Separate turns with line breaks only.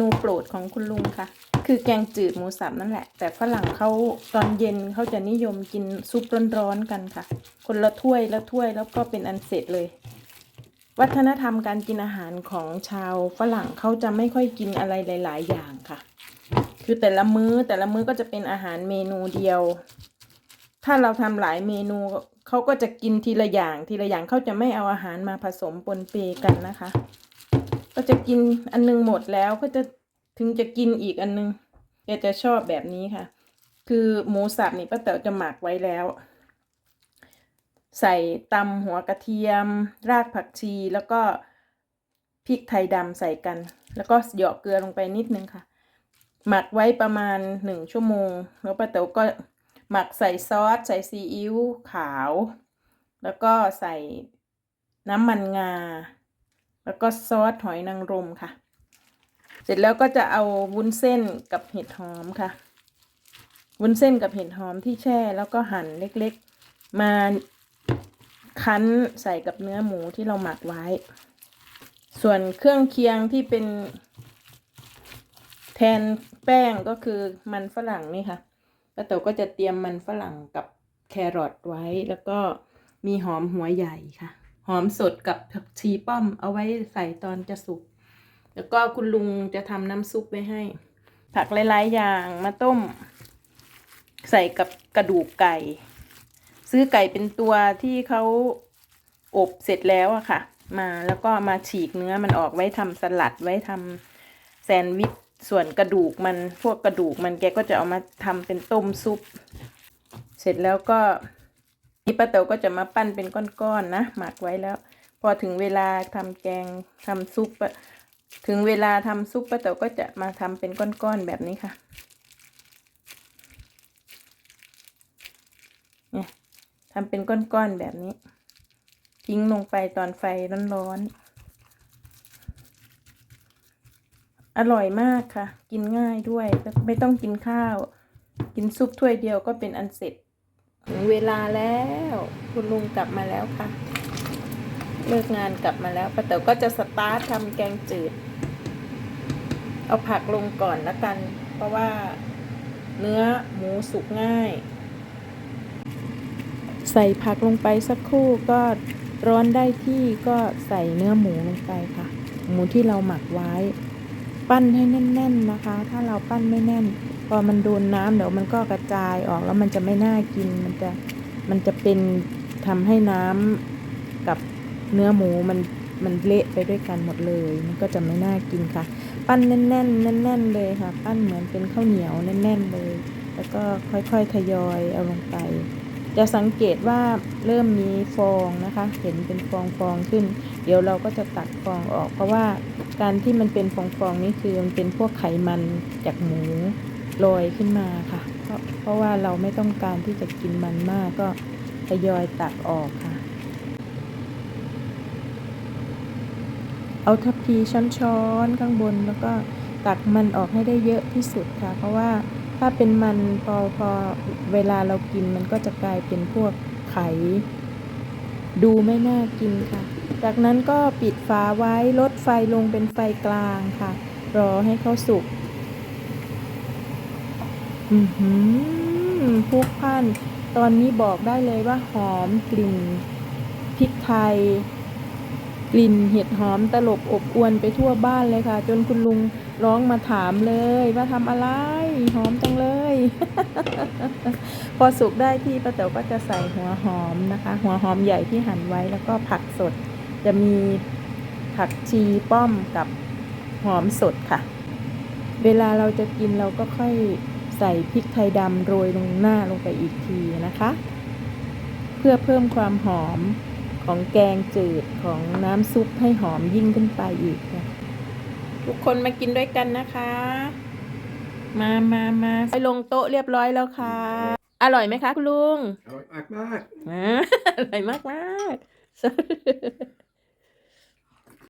นูโปรดของคุณลุงค่ะ คือแกงจืดหมูสับนั่นแหละ แต่ฝรั่งเขาตอนเย็นเขาจะนิยมกินซุปร้อนๆกันค่ะ คนละถ้วยละถ้วยแล้วก็เป็นอันเสร็จเลย วัฒนธรรมการกินอาหารของชาวฝรั่งเขาจะไม่ค่อยกินอะไรหลาย ๆ อย่างค่ะ คือแต่ละมื้อแต่ละมื้อก็จะเป็นอาหารเมนูเดียว ถ้าเราทำหลายเมนูเขาก็จะกินทีละอย่างทีละอย่างเขาจะไม่เอาอาหารมาผสมปนเปกันนะคะ ก็จะกินอันนึงหมดแล้วก็จะถึงจะกินอีกอันนึงแกจะชอบแบบนี้ค่ะ คือหมูสับนี่ป้าแต๋วจะหมักไว้แล้ว ใส่ตำหัวกระเทียม รากผักชีแล้วก็พริกไทยดำใส่กัน แล้วก็หยาะเกลือลงไปนิดนึงค่ะ หมักไว้ประมาณหนึ่งชั่วโมง แล้วป้าแต๋วก็หมักใส่ซอส ใส่ซีอิ๊วขาว แล้วก็ใส่น้ำมันงา แล้วก็ซอสหอยนางรมค่ะ เสร็จแล้วก็จะเอาวุ้นเส้นกับเห็ดหอมค่ะ วุ้นเส้นกับเห็ดหอมที่แช่แล้วก็หั่นเล็กๆ มาคั้นใส่กับเนื้อหมูที่เราหมักไว้ ส่วนเครื่องเคียงที่เป็น แทนแป้งก็คือมันฝรั่งนี่ค่ะป้าแต๋วก็จะเตรียมมันฝรั่งกับแครอทไว้ แล้วก็มีหอมหัวใหญ่ค่ะ หอมสดกับผักชีป้อมเอาไว้ใส่ตอนจะสุก แล้วก็คุณลุงจะทำน้ำซุปไว้ให้ ผักหลายๆอย่างมาต้ม ใส่กับกระดูกไก่ ซื้อไก่เป็นตัวที่เขาอบเสร็จแล้วอะค่ะ มาแล้วก็มาฉีกเนื้อมันออกไว้ทำสลัดไว้ทำแซนด์วิชส่วนกระดูกมันพวกกระดูกมันแกก็จะเอามาทำเป็นต้มซุป เสร็จแล้วก็ นี่ป้าเต๋วก็จะมาปั้นเป็นก้อนๆนะหมักไว้แล้ว พอถึงเวลาทำแกงทำซุปถึงเวลาทำซุปป้าเต๋วก็จะมาทำเป็นก้อนๆแบบนี้ค่ะเนี่ยทำเป็นก้อนๆแบบนี้ ทิ้งลงไปตอนไฟร้อนๆอร่อยมากค่ะ กินง่ายด้วยไม่ต้องกินข้าว กินซุปถ้วยเดียวก็เป็นอันเสร็จ ถึงเวลาแล้ว คุณลุงกลับมาแล้วค่ะ เลิกงานกลับมาแล้วป้าเต๋อก็จะสตาร์ททำแกงจืด เอาผักลงก่อนละกัน เพราะว่าเนื้อหมูสุกง่าย ใส่ผักลงไปสักครู่ก็ร้อนได้ที่ก็ใส่เนื้อหมูลงไปค่ะ หมูที่เราหมักไว้ ปั้นให้แน่น ๆนะคะ ถ้าเราปั้นไม่แน่น อมันโดนน้ำเดี๋ยวมันก็กระจายออกแล้วมันจะไม่น่ากินมันจะมันจะเป็นทำให้น้ำกับเนื้อหมูมันมันเละไปด้วยกันหมดเลย มันก็จะไม่น่ากินค่ะ ปั้นแน่นๆแน่นๆเลยค่ะ ปั้นเหมือนเป็นข้าวเหนียวแน่น ๆเลย แล้วก็ค่อยๆทยอยเอาลงไป จะสังเกตว่าเริ่มมีฟองนะคะ เห็นเป็นฟองฟองขึ้น เดี๋ยวเราก็จะตัดฟองออก เพราะว่าการที่มันเป็นฟองฟองนี่คือมันเป็นพวกไขมันจากหมู ลอยขึ้นมาค่ะ เพราะเพราะว่าเราไม่ต้องการที่จะกินมันมากก็ทยอยตักออกค่ะ เอาทัพพีช้อนๆข้างบนแล้วก็ตักมันออกให้ได้เยอะที่สุดค่ะ เพราะว่าถ้าเป็นมันพอพอเวลาเรากินมันก็จะกลายเป็นพวกไข ดูไม่น่ากินค่ะ จากนั้นก็ปิดฝาไว้ลดไฟลงเป็นไฟกลางค่ะ รอให้เขาสุก อือหือพวกพันตอนนี้บอกได้เลยว่าหอมกลิ่นพริกไทย กลิ่นเห็ดหอมตลบอบอวนไปทั่วบ้านเลยค่ะ จนคุณลุงร้องมาถามเลย ว่าทำอะไร หอมจังเลย พอสุกได้ที่ป้าแต๋วก็จะใส่หัวหอมนะคะ หัวหอมใหญ่ที่หั่นไว้แล้วก็ผักสด จะมีผักชีป้อมกับหอมสดค่ะ เวลาเราจะกินเราก็ค่อย ใส่พริกไทยดำโรยลงหน้าลงไปอีกทีนะคะ เพื่อเพิ่มความหอมของแกงจืดของน้ำซุปให้หอมยิ่งขึ้นไปอีกค่ะทุกคนมากินด้วยกันนะคะ มามามาไปลงโต๊ะเรียบร้อยแล้วค่ะ อร่อยไหมคะคุณลุง
อร่อยมากมาก
อ่าอร่อยมากมาก